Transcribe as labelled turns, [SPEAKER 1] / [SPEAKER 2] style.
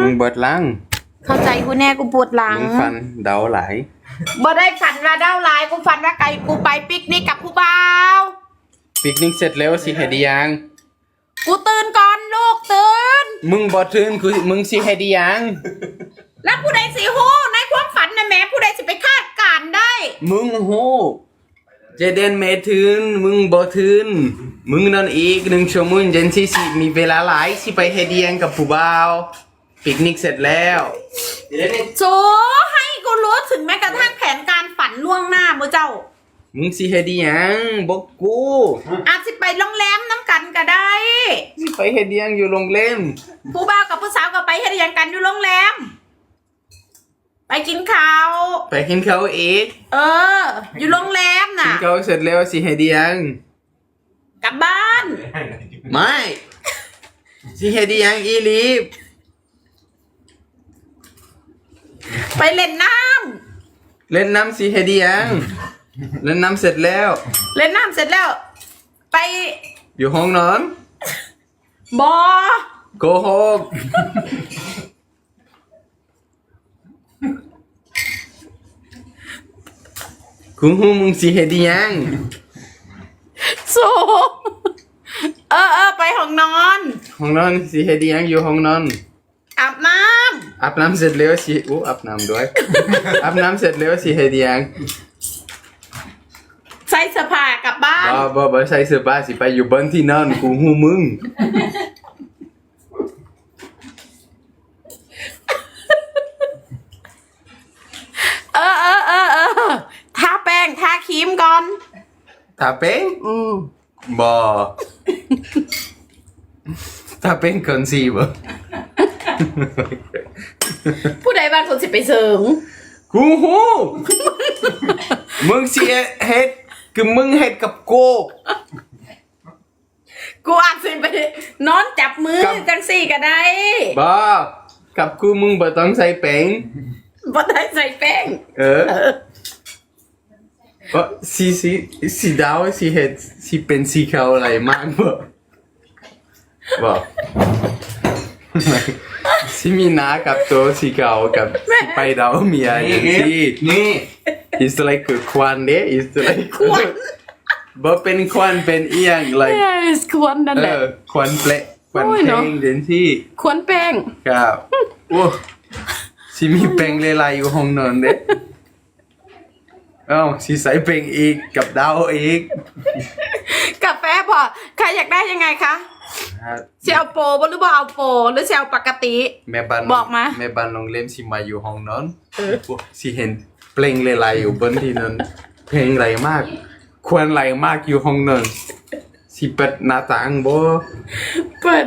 [SPEAKER 1] มึงเบิดลัง
[SPEAKER 2] เข้าใจกูแน่กูปวดหลัง
[SPEAKER 1] มึงฟันเดาหลาย
[SPEAKER 2] บ่ได้ฝันว่าเด้าลายกูฝันว่าไก่กูไปปิกนิกกับผู้บ่าว
[SPEAKER 1] ปิกนิกเสร็จแล้วสิให้ดียัง
[SPEAKER 2] กูตื่นก่อนลูกตื่น
[SPEAKER 1] มึงบ่ตื่นคือมึงสิให้ดียัง
[SPEAKER 2] แล้วผู้ใดสิฮู้ในความฝันนะแหม่ผู้ใดสิไปคาดการณ์ได้
[SPEAKER 1] มึงโหเจเดนเมทืนมึงบ่ทืนมึงนั่นอีกหนึ่งชั่วโมงเจนสิสิมีเวลาหลายสิไปให้ดียังกับผู้บ่าว ปิกนิกเสร็จแล้ว
[SPEAKER 2] โจให้กูรู้ถึงแม้กระทั่งแผนการฝันล่วงหน้ามือเจ้า
[SPEAKER 1] มึงสิให้ดียังบอกกู
[SPEAKER 2] อาจสิไปโรงแรมน้ำกันก็ได้
[SPEAKER 1] สิไปให้ดียังอยู่โรงแรม
[SPEAKER 2] ผู้บ่าวกับผู้สาวก็ไปเฮ็ดหยังกันอยู่โรงแรม ไปกินข้าว
[SPEAKER 1] ไปกินข้าวอีก
[SPEAKER 2] เออ อยู่โรงแรม
[SPEAKER 1] กิ
[SPEAKER 2] น่ะ
[SPEAKER 1] นข้าวเสร็จแล้วสิให้ดียัง
[SPEAKER 2] กลับบ้าน
[SPEAKER 1] ไม่สิให้ดียังอีลีฟ
[SPEAKER 2] ไปเล่นน้
[SPEAKER 1] เล่นน้ำสิให้ดียังเล่นน้ำเสร็จแล้วำ
[SPEAKER 2] เล่นน้ำเสร็จแล้ว ไป
[SPEAKER 1] อยู่ห้องนอน
[SPEAKER 2] บอ
[SPEAKER 1] โกหกกูฮู้มึงสิให้ดียัง
[SPEAKER 2] โซเออเออไปห้องนอน
[SPEAKER 1] ห้องนอนสิให้ดียังอยู่ห้องนอน
[SPEAKER 2] อาบน้
[SPEAKER 1] อาบน้ำเสร็จแล้วสิอู้อาบน้ำด้วย อาบน้ำเสร็จแล้วสิให้ดียังำ
[SPEAKER 2] ใส่เสื้อผ้ากลับบ้าน
[SPEAKER 1] บ่บ่บ่ใส่เสื้อผ้าสิไปอยู่บนที่นอนกูฮู้มึง
[SPEAKER 2] เออเออเออเออทาแป้งทาครีมก่อน
[SPEAKER 1] ถ้าเป็น
[SPEAKER 2] อืม
[SPEAKER 1] บ่ ถ้าเป็นคนสิบ่
[SPEAKER 2] ผู้ใดบ้านคนสิไปเสริม
[SPEAKER 1] กูฮู้มึงสิเฮ็ดคือมึงเฮ็ดกับกู
[SPEAKER 2] กูอาจสิไปนอนจับมือ
[SPEAKER 1] ครับ
[SPEAKER 2] จังสี่ก็ได้
[SPEAKER 1] บ่กับกูมึงบ่ต้องใส่แป้ง
[SPEAKER 2] บ่ได้ใส่แป้ง
[SPEAKER 1] เออบ่สีสีสีดาวสีเฮ็ดสีเป็นสีขาวอะไรมากบ่บ่ สีมีหน้ากับตัวสีขาวกับสีไปดาวมีอะไรที่
[SPEAKER 3] นี่
[SPEAKER 1] It's like a ควันเด้ It's like
[SPEAKER 2] ควัน
[SPEAKER 1] บ่เป็นควันเป็นเอียง like
[SPEAKER 2] เออควรนั่น
[SPEAKER 1] เอ
[SPEAKER 2] แหละ
[SPEAKER 1] อควันเปละควัน
[SPEAKER 2] โอ้ย
[SPEAKER 1] เพล
[SPEAKER 2] เนอะ
[SPEAKER 1] งเดนที่
[SPEAKER 2] ควรแป้ง
[SPEAKER 1] ครับโอ้สิมีแปลงเลไลอยู่ห้องนอนเด้เอ้าสิใส่แปลงอีกกับดาวอีก
[SPEAKER 2] กาแฟ พอใครอยากได้ยังไงคะเซลโปรบ่หรือบ่เอาโปรหรือเซลปกติ
[SPEAKER 1] แม่บ้าน
[SPEAKER 2] บอกมา
[SPEAKER 1] แม่บ้านโรงเรียนสิมาอยู่ห้องนอนโอ้สิเห็นเพลงเลไลอยู่บนที่นอนเพลงไหลมาก ควรไหลมากอยู่ห้องนอนสิเปิดหน้าต่างบ่
[SPEAKER 2] เปิด